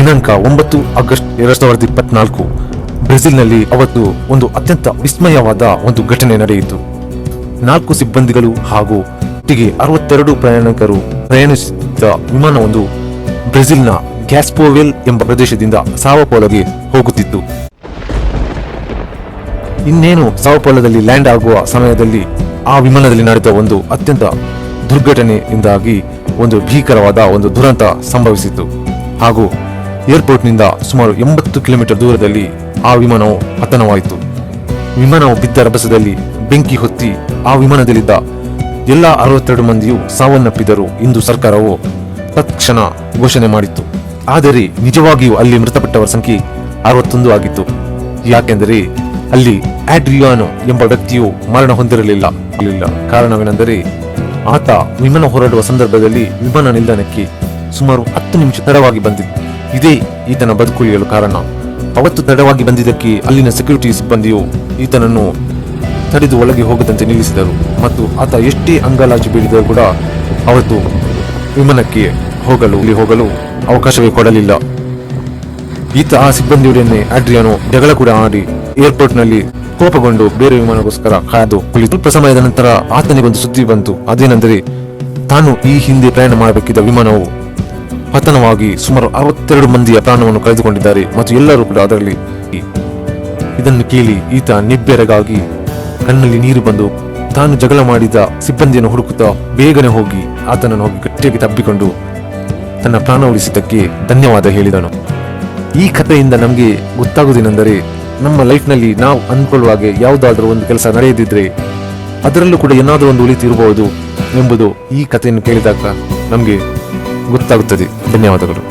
ದಿನಾಂಕ ಒಂಬತ್ತು ಆಗಸ್ಟ್ ಎರಡ್ ಸಾವಿರದ ಇಪ್ಪತ್ನಾಲ್ಕು. ಬ್ರೆಜಿಲ್ನಲ್ಲಿ ಅವತ್ತು ಒಂದು ಅತ್ಯಂತ ವಿಸ್ಮಯವಾದ ಒಂದು ಘಟನೆ ನಡೆಯಿತು. ನಾಲ್ಕು ಸಿಬ್ಬಂದಿಗಳು ಹಾಗೂ ಒಟ್ಟಿಗೆ ಅರವತ್ತೆರಡು ಪ್ರಯಾಣಿಕರು ಪ್ರಯಾಣಿಸಿದ್ದ ವಿಮಾನವೊಂದು ಬ್ರೆಜಿಲ್ನ ಗ್ಯಾಸ್ಪೋವೆಲ್ ಎಂಬ ಪ್ರದೇಶದಿಂದ ಸಾವಪೋಲಗೆ ಹೋಗುತ್ತಿತ್ತು. ಇನ್ನೇನು ಸಾವಪೋಲದಲ್ಲಿ ಲ್ಯಾಂಡ್ ಆಗುವ ಸಮಯದಲ್ಲಿ ಆ ವಿಮಾನದಲ್ಲಿ ನಡೆದ ಒಂದು ಅತ್ಯಂತ ದುರ್ಘಟನೆಯಿಂದಾಗಿ ಒಂದು ಭೀಕರವಾದ ಒಂದು ದುರಂತ ಸಂಭವಿಸಿತು ಹಾಗೂ ಏರ್ಪೋರ್ಟ್ನಿಂದ ಸುಮಾರು ಎಂಬತ್ತು ಕಿಲೋಮೀಟರ್ ದೂರದಲ್ಲಿ ಆ ವಿಮಾನವು ಪತನವಾಯಿತು ವಿಮಾನವು ಬಿದ್ದ ರಭಸದಲ್ಲಿ ಬೆಂಕಿ ಹೊತ್ತಿ ಆ ವಿಮಾನದಲ್ಲಿದ್ದ ಎಲ್ಲ ಅರವತ್ತೆರಡು ಮಂದಿಯು ಸಾವನ್ನಪ್ಪಿದರು ಎಂದು ಸರ್ಕಾರವು ತತ್ಕ್ಷಣ ಘೋಷಣೆ ಮಾಡಿತ್ತು. ಆದರೆ ನಿಜವಾಗಿಯೂ ಅಲ್ಲಿ ಮೃತಪಟ್ಟವರ ಸಂಖ್ಯೆ ಅರವತ್ತೊಂದು ಆಗಿತ್ತು. ಯಾಕೆಂದರೆ ಅಲ್ಲಿ ಆಡ್ರಿಯಾನೋ ಎಂಬ ವ್ಯಕ್ತಿಯು ಮರಣ ಹೊಂದಿರಲಿಲ್ಲ. ಕಾರಣವೇನೆಂದರೆ ಆತ ವಿಮಾನ ಹೊರಡುವ ಸಂದರ್ಭದಲ್ಲಿ ವಿಮಾನ ನಿಲ್ದಾಣಕ್ಕೆ ಸುಮಾರು ಹತ್ತು ನಿಮಿಷ ತಡವಾಗಿ ಬಂದಿದ್ದು ಇದೇ ಈತನ ಬದುಕುಳಿಯಲು ಕಾರಣ. ಅವತ್ತು ತಡವಾಗಿ ಬಂದಿದ್ದಕ್ಕೆ ಅಲ್ಲಿನ ಸೆಕ್ಯೂರಿಟಿ ಸಿಬ್ಬಂದಿಯು ಈತನನ್ನು ತಡೆದು ಒಳಗೆ ಹೋಗದಂತೆ ನಿಲ್ಲಿಸಿದರು ಮತ್ತು ಆತ ಎಷ್ಟೇ ಅಂಗಲಾಚಿ ಬೀಳಿದರೂ ಕೂಡ ಅವತ್ತು ವಿಮಾನಕ್ಕೆ ಹೋಗಲು, ಇಲ್ಲಿ ಹೋಗಲು ಅವಕಾಶವೇ ಕೊಡಲಿಲ್ಲ. ಈತ ಆ ಸಿಬ್ಬಂದಿಯೊಡನೆ ಆಡ್ರಿಯಾನು ಜಗಳ ಕೂಡ ಆಡಿ ಏರ್ಪೋರ್ಟ್ನಲ್ಲಿ ಕೋಪಗೊಂಡು ಬೇರೆ ವಿಮಾನಗೋಸ್ಕರ ಕಾದು ಕುಳಿತು. ಸ್ವಲ್ಪ ಸಮಯದ ನಂತರ ಆತನಿಗೊಂದು ಸುದ್ದಿ ಬಂತು. ಅದೇನೆಂದರೆ, ತಾನು ಈ ಹಿಂದೆ ಪ್ರಯಾಣ ಮಾಡಬೇಕಿದ್ದ ವಿಮಾನವು ಪತನವಾಗಿ ಸುಮಾರು ಅರವತ್ತೆರಡು ಮಂದಿಯ ಪ್ರಾಣವನ್ನು ಕಳೆದುಕೊಂಡಿದ್ದಾರೆ ಮತ್ತು ಎಲ್ಲರೂ ಕೂಡ ಅದರಲ್ಲಿ ಇದನ್ನು ಕೇಳಿ ಈತ ನಿಬ್ಬೆರಗಾಗಿ ಕಣ್ಣಲ್ಲಿ ನೀರು ಬಂದು ತಾನು ಜಗಳ ಮಾಡಿದ ಸಿಬ್ಬಂದಿಯನ್ನು ಹುಡುಕುತ್ತಾ ಬೇಗನೆ ಹೋಗಿ ಆತನನ್ನು ಹೋಗಿ ಗಟ್ಟಿಯಾಗಿ ತಬ್ಬಿಕೊಂಡು ತನ್ನ ಪ್ರಾಣ ಉಳಿಸಿದ್ದಕ್ಕೆ ಧನ್ಯವಾದ ಹೇಳಿದನು. ಈ ಕಥೆಯಿಂದ ನಮಗೆ ಗೊತ್ತಾಗುವುದೇನೆಂದರೆ ನಮ್ಮ ಲೈಫ್ನಲ್ಲಿ ನಾವು ಅಂದ್ಕೊಳ್ಳುವಾಗೆ ಯಾವುದಾದ್ರೂ ಒಂದು ಕೆಲಸ ನಡೆಯದಿದ್ದರೆ ಅದರಲ್ಲೂ ಕೂಡ ಏನಾದರೂ ಒಂದು ಉಳಿತಿರಬಹುದು ಎಂಬುದು ಈ ಕಥೆಯನ್ನು ಕೇಳಿದಾಗ ನಮಗೆ గుర్తాగుతుంది ధన్యవాదాలు